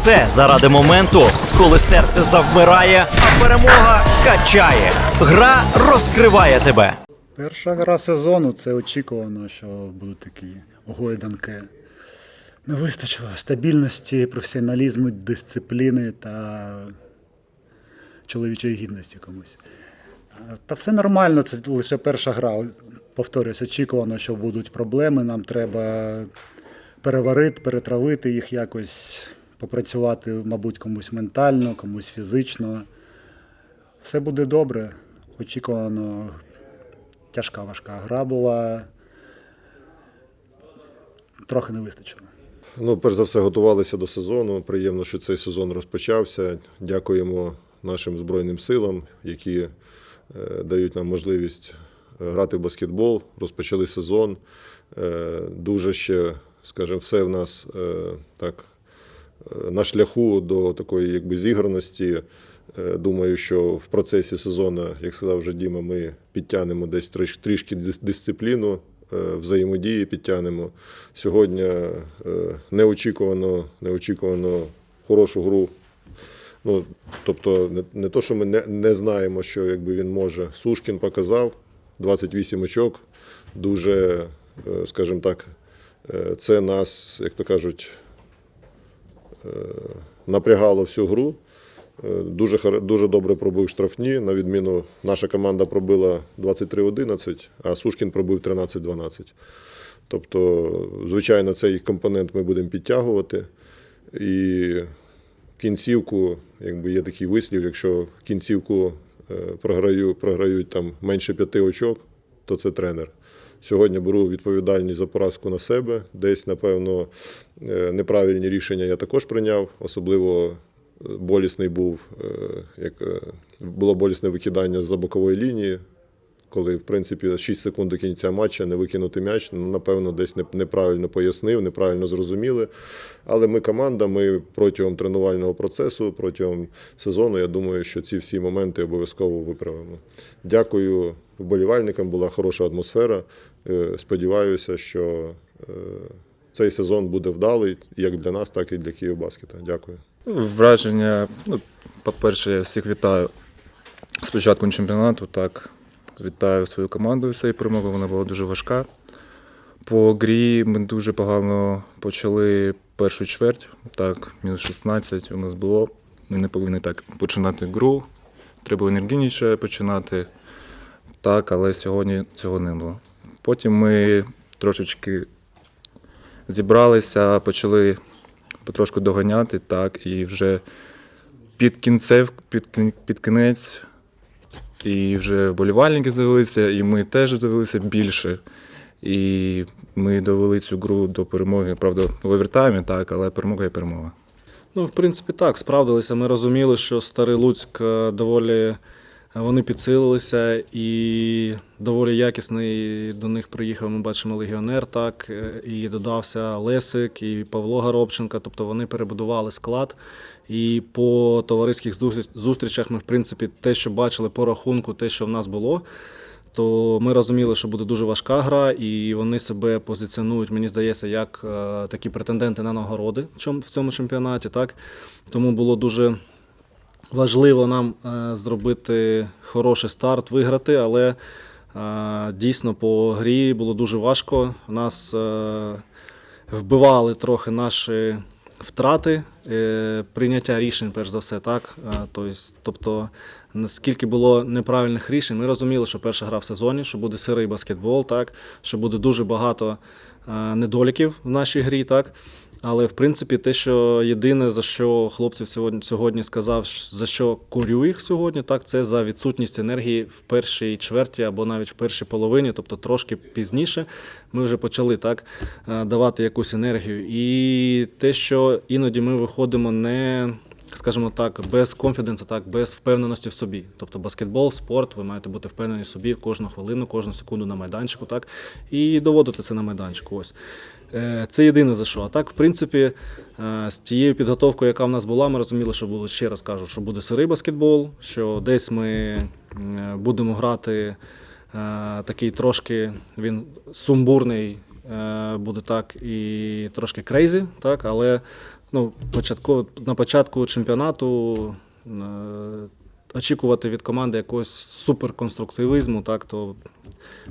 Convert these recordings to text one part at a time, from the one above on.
все заради моменту, коли серце завмирає, а перемога качає. Гра розкриває тебе. Перша гра сезону це очікувано, що будуть такі гойданки. Не вистачило стабільності, професіоналізму, дисципліни та чоловічої гідності комусь. Та все нормально, це лише перша гра. Повторюсь, очікувано, що будуть проблеми. Нам треба переварити, перетравити їх якось, попрацювати, мабуть, комусь ментально, комусь фізично. Все буде добре. Очікувано тяжка важка гра була. Трохи не вистачило. Ну, перш за все, готувалися до сезону. Приємно, що цей сезон розпочався. Дякуємо нашим Збройним силам, які е, дають нам можливість е, грати в баскетбол. Розпочали сезон. Е, дуже ще, скажімо, все в нас так на шляху до такої якби зіграності. Е, Думаю, що в процесі сезону, як сказав вже Діма, ми підтягнемо десь трішки дисципліну, е, взаємодії підтягнемо. Сьогодні е, неочікувано, неочікувано хорошу гру. Ну, тобто, не, то, що ми не, не знаємо, що якби він може. Сушкін показав 28 очок. Дуже, е, скажімо так, е, це нас, як то кажуть, е, напрягало всю гру. Е, Дуже, дуже добре пробив штрафні. На відміну, наша команда пробила 23-11, а Сушкін пробив 13-12. Тобто, звичайно, цей компонент ми будемо підтягувати. І кінцівку, якби є такий вислів, якщо кінцівку е, програю, програють там менше п'яти очок, то це тренер. Сьогодні беру відповідальність за поразку на себе. Десь, напевно, е, неправильні рішення я також прийняв, особливо е, болісний був, е, як було болісне викидання за бокової лінії, коли, в принципі, 6 секунд до кінця матча не викинути м'яч, ну, напевно, десь не- неправильно пояснив, неправильно зрозуміли. Але ми команда, ми протягом тренувального процесу, протягом сезону, я думаю, що ці всі моменти обов'язково виправимо. Дякую вболівальникам, була хороша атмосфера. Е, Сподіваюся, що е, цей сезон буде вдалий як для нас, так і для Київбаскета. Дякую. Враження, ну, по-перше, я всіх вітаю з початком чемпіонату. Так, вітаю свою команду з цією перемогою, вона була дуже важка. По грі ми дуже погано почали першу чверть. Так, мінус 16 у нас було. Ми не повинні так починати гру. Треба енергійніше починати. Так, але сьогодні цього не було. Потім ми трошечки зібралися, почали потрошку доганяти, так, і вже під кінцев, під, під кінець, і вже вболівальники з'явилися, і ми теж з'явилися більше. І ми довели цю гру до перемоги, правда, в овертаймі, так, але перемога є перемога. Ну, в принципі, так, справдилися. Ми розуміли, що Старий Луцьк е, доволі вони підсилилися і доволі якісний до них приїхав. Ми бачимо легіонер, так, е, і додався Лесик, і Павло Горобченко. Тобто вони перебудували склад. І по товариських зустрічах ми, в принципі, те, що бачили по рахунку, те, що в нас було. То ми розуміли, що буде дуже важка гра, і вони себе позиціонують, мені здається, як е, такі претенденти на нагороди в цьому чемпіонаті. Так? Тому було дуже важливо нам е, зробити хороший старт, виграти, але е, дійсно по грі було дуже важко. Нас е, вбивали трохи наші втрати, прийняття рішень, перш за все, так. Тобто, наскільки було неправильних рішень, ми розуміли, що перша гра в сезоні, що буде сирий баскетбол, так, що буде дуже багато недоліків в нашій грі, так. Але в принципі, те, що єдине, за що хлопців сьогодні, сьогодні сказав, за що курю їх сьогодні, так це за відсутність енергії в першій чверті або навіть в першій половині, тобто трошки пізніше, ми вже почали так е, давати якусь енергію. І те, що іноді ми виходимо не. Скажімо так, без конфіденсу, так, без впевненості в собі. Тобто баскетбол, спорт, ви маєте бути впевнені в собі кожну хвилину, кожну секунду на майданчику, так, і доводити це на майданчику. Ось. Е, Це єдине за що. А так, в принципі, е, з тією підготовкою, яка в нас була, ми розуміли, що буде ще раз кажу, що буде сирий баскетбол, що десь ми е, будемо грати такий трошки він сумбурний, буде так і трошки крейзі, так, але ну, початку, на початку чемпіонату е, очікувати від команди якогось суперконструктивізму, так, то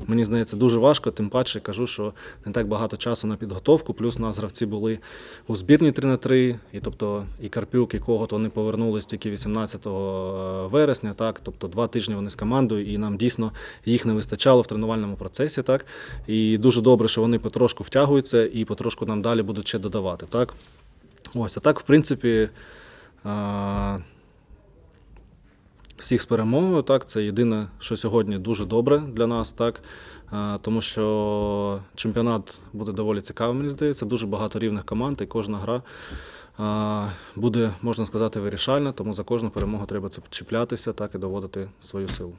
мені здається дуже важко, тим паче кажу, що не так багато часу на підготовку. Плюс у нас гравці були у збірні 3 на 3 і тобто і Карпюк, і Когот вони повернулись тільки 18 вересня. Так, тобто два тижні вони з командою, і нам дійсно їх не вистачало в тренувальному процесі. Так, і дуже добре, що вони потрошку втягуються і потрошку нам далі будуть ще додавати. Так, ось а так, в принципі. А... Всіх з перемогою, так, це єдине, що сьогодні дуже добре для нас, так, а, тому що чемпіонат буде доволі цікавим, мені здається, дуже багато рівних команд, і кожна гра а, буде, можна сказати, вирішальна, тому за кожну перемогу треба чіплятися так, і доводити свою силу.